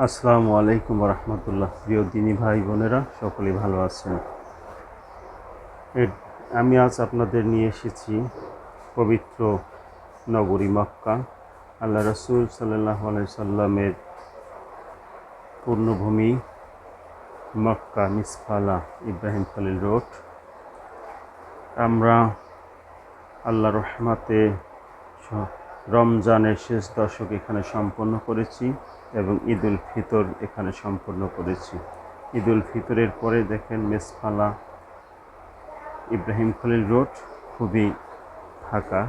আসসালামু আলাইকুম রহমতুল্লাহ প্রিয় দিনী ভাই বোনেরা, সকলেই ভালো আছেন? আমি আজ আপনাদের নিয়ে এসেছি পবিত্র নগরী মক্কা। আল্লাহ রসুল সাল্লাহ সাল্লামের পূর্ণভূমি Mecca Misfalah Ibrahim Khalil road. আমরা আল্লাহ রহমাতে রমজানের শেষ দশক এখানে সম্পন্ন করেছি এবং ঈদ উল ফিতর এখানে সম্পন্ন করেছি। ঈদ উল ফিতরের পরে দেখেন মেসফালা ইব্রাহিম খলিল রোড খুবই ফাঁকা।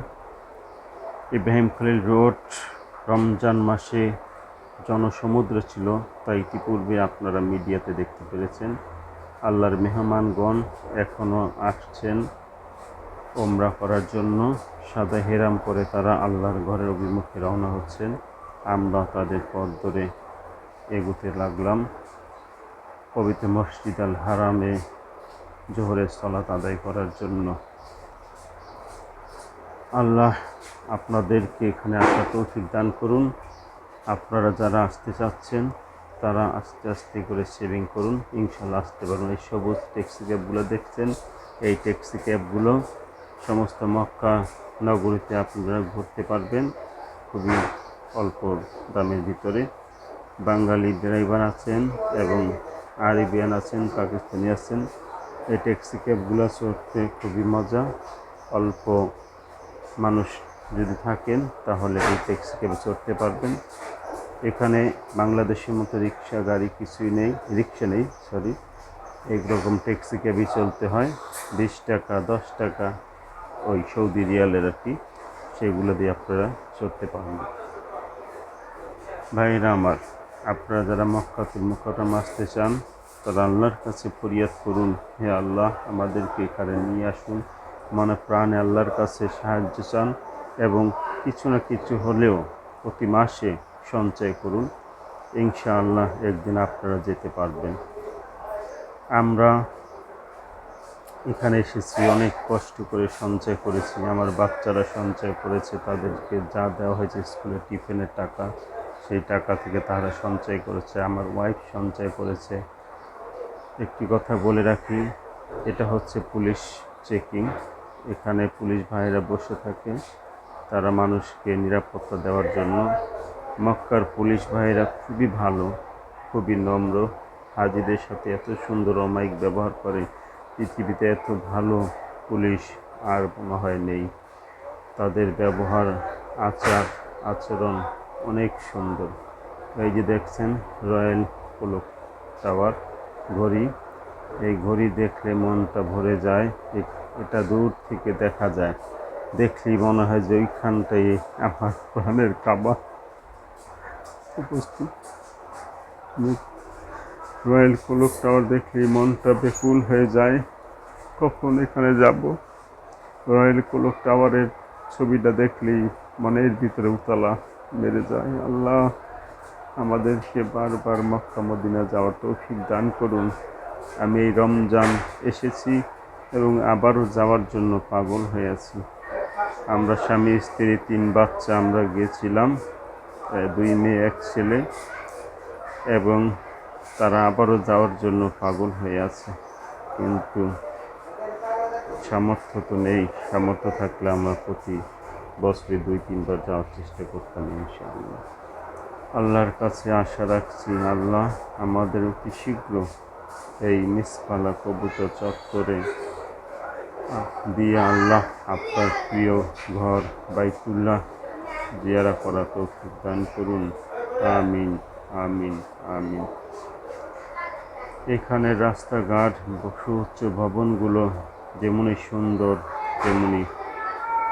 ইব্রাহিম খলিল রোড রমজান মাসে জনসমুদ্র ছিল, তাই ইতিপূর্বে আপনারা মিডিয়াতে দেখতে পেরেছেন। আল্লাহর মেহমানগণ এখনও আসছেন। ওমরা করার জন্য সাদা হেরাম করে তারা আল্লাহর ঘরের অভিমুখে রওনা হচ্ছেন। আমরা তাদের পথ ধরে এগুতে লাগলাম। পবিত্র মসজিদ আল হারামে জোহরের সলাত আদায় করার জন্য। আল্লাহ আপনাদেরকে এখানে আসার তৌফিক দান করুন। আপনারা যারা আসতে চাচ্ছেন, তারা আস্তে আস্তে করে সেভিং করুন। ইনশাল্লাহ আসতে পারবেন। এই সবুজ ট্যাক্সি ক্যাবগুলো দেখছেন? এই ট্যাক্সি ক্যাবগুলো সমস্ত মক্কা নগরীতে আপনারা ঘুরতে পারবেন খুবই অল্প দামের ভিতরে। বাঙালি ড্রাইভার আছেন এবং আরবিয়ান আছেন, পাকিস্তানি আছেন। এই ট্যাক্সি ক্যাবগুলো চড়তে খুবই মজা। অল্প মানুষ যদি থাকেন তাহলে এই ট্যাক্সি ক্যাবে চড়তে পারবেন। এখানে বাংলাদেশের মতো রিক্সা, গাড়ি কিছুই নেই, রিক্সা নেই সরি এইরকম ট্যাক্সি ক্যাবই চলতে হয়। বিশ টাকা, দশ টাকা ওই সৌদি রিয়ালের আর কি, সেগুলো দিয়ে আপনারা চড়তে পারবেন। ভাইরা আমার, আপনারা যারা মক্কাতুল মুকররম আসতে চান, তারা আল্লাহর কাছে ফরিয়াদ করুন, হে আল্লাহ, আমাদেরকে এখানে নিয়ে আসুন। মানে প্রাণে আল্লাহর কাছে সাহায্য চান এবং কিছু না কিছু হলেও প্রতি মাসে সঞ্চয় করুন। ইনশাআল্লাহ একদিন আপনারা যেতে পারবেন। আমরা এখানে এসেছি, অনেক কষ্ট করে সঞ্চয় করেছি। আমার বাচ্চারা সঞ্চয় করেছে, তাদেরকে যা দেওয়া হয়েছে, স্কুলের টিফিনের টাকা, সেই টাকা থেকে তারা সঞ্চয় করেছে। আমার ওয়াইফ সঞ্চয় করেছে। একটি কথা বলে রাখি, এটা হচ্ছে পুলিশ চেকিং এখানে পুলিশ ভাইরা বসে থাকে, তারা মানুষকে নিরাপত্তা দেওয়ার জন্য। মক্কার পুলিশ ভাইরা খুবই ভালো, খুবই নম্র। হাজিদের সাথে এত সুন্দর অমায়িক ব্যবহার করে। পৃথিবীতে এত ভালো পুলিশ আর মনে হয় নেই। তাদের ব্যবহার, আচার, আচরণ অনেক সুন্দর। এই যে দেখছেন, রয়্যাল পোলক টাওয়ার ঘড়ি। এই ঘড়ি দেখলে মনটা ভরে যায় এটা দূর থেকে দেখা যায়। দেখলেই মনে হয় যে ওইখানটাই আমার প্রাণের কাবা উপস্থিত। রয়্যাল কোলক টাওয়ার দেখলেই মনটা বেকুল হয়ে যায়, কখন এখানে যাব? রয়্যাল কোলক টাওয়ারের ছবিটা দেখলেই মনের ভিতরে উতলা মেরে যায়। আল্লাহ আমাদেরকে বারবার মক্কা, মদিনা যাওয়ার তৌফিক দান করুন। আমি এই রমজান এসেছি এবং আবারও যাওয়ার জন্য পাগল হয়ে আছি। আমরা স্বামী, স্ত্রী, তিন বাচ্চা আমরা গিয়েছিলাম দুই মেয়ে, এক ছেলে এবং তারা আবারও যাওয়ার জন্য পাগল হয়ে আছে। কিন্তু সামর্থ্য তো নেই। সামর্থ্য থাকলে আমরা প্রতি বছরে দুই, তিনবার যাওয়ার চেষ্টা করতাম ইনশাআল্লাহ। আল্লাহর কাছে আশা রাখছি, আল্লাহ আমাদের অতি শীঘ্র এই মিসফালা কবুতর চত্বরে দিয়ে আল্লাহ আপনার প্রিয় ঘর বাইতুল্লাহ জিয়ারা করা তৌফিক দান করুন। আমিন আমিন আমিন। এখানের রাস্তাঘাট সুউচ্চ ভবনগুলো যেমনই সুন্দর তেমনি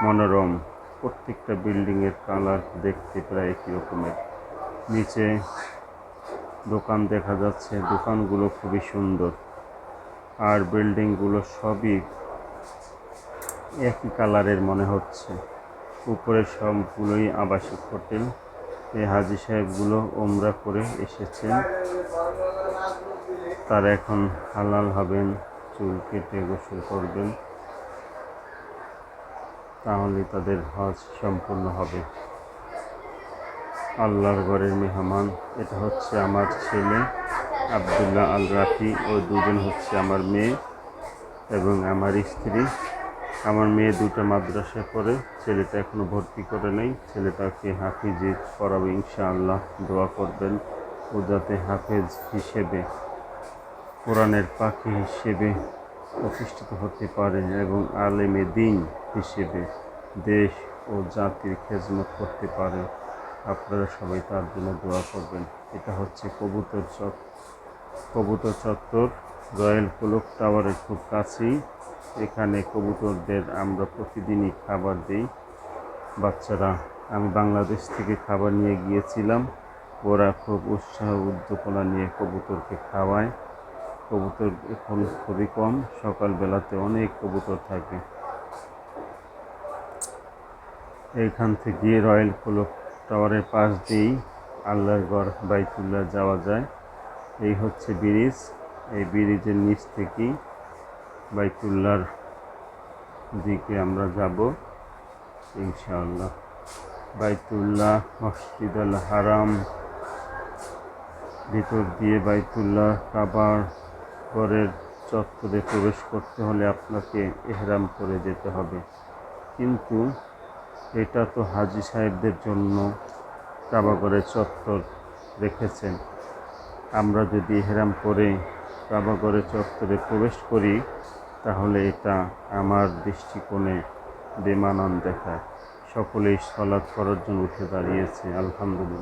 মনোরম। প্রত্যেকটা বিল্ডিংয়ের কালার দেখতে প্রায় একই রকমের। নিচে দোকান দেখা যাচ্ছে, দোকানগুলো খুবই সুন্দর। আর বিল্ডিংগুলো সবই একই কালারের মনে হচ্ছে। উপরে সবগুলোই আবাসিক হোটেল। এই হাজি সাহেবগুলো ওমরা করে এসেছেন। তারা এখন হালাল হবেন, চুল কেটে গোসল করবেন, তাহলে তাদের হজ সম্পূর্ণ হবে। আল্লাহর ঘরের মেহমান, এটা হচ্ছে আমার ছেলে আবদুল্লাহ আল রাফি ও দুজন হচ্ছে আমার মেয়ে এবং আমার স্ত্রী। আমার মেয়ে দুটো মাদ্রাসায় পড়ে, ছেলেটা এখনও ভর্তি করে নেই, ছেলেটাকে হাফিজে পড়াবে ইনশাআল্লাহ, দোয়া করবেন। ও যাতে হাফেজ হিসেবে কোরআনের পাখি হিসেবে প্রতিষ্ঠিত হতে পারে এবং আলেমে দিন হিসেবে দেশ ও জাতির খেজমত করতে পারে। আপনারা সবাই তার জন্য দোয়া করবেন। এটা হচ্ছে কবুতর চক কবুতর চত্বর রয়্যাল ক্লক টাওয়ারের খুব কাছেই। এখানে কবুতরদের আমরা প্রতিদিনই খাবার দিই। বাচ্চারা, আমি বাংলাদেশ থেকে খাবার নিয়ে গিয়েছিলাম। ওরা খুব উৎসাহ, উদ্দীপনা নিয়ে কবুতরকে খাওয়ায়। কবুতর এখন খুবই কম, সকালবেলাতে অনেক কবুতর থাকে। এইখান থেকে রয়্যাল ক্লক টাওয়ারের পাশ দিয়েই আল্লাহর গড় বাইতুল্লাহ যাওয়া যায়। এই হচ্ছে ব্রিজ। এই ব্রিজের নিচ থেকেই বাইতুল্লাহর দিকে আমরা যাব, ইনশাআল্লাহ। বাইতুল্লাহ মসজিদ আল হারাম, ভিতর দিয়ে বাইতুল্লাহ কাবার ঘরের চত্বরে প্রবেশ করতে হলে আপনাকে এহরাম করে যেতে হবে। কিন্তু এটা তো হাজি সাহেবদের জন্য কাবাগরের চত্বর রেখেছেন। আমরা যদি এহরাম করে কাবাগরের চত্বরে প্রবেশ করি, তাহলে এটা আমার দৃষ্টিকোণে বেমানান দেখায়। সকলেই সলাৎ করার জন্য উঠে দাঁড়িয়েছে, আলহামদুলিল্লাহ।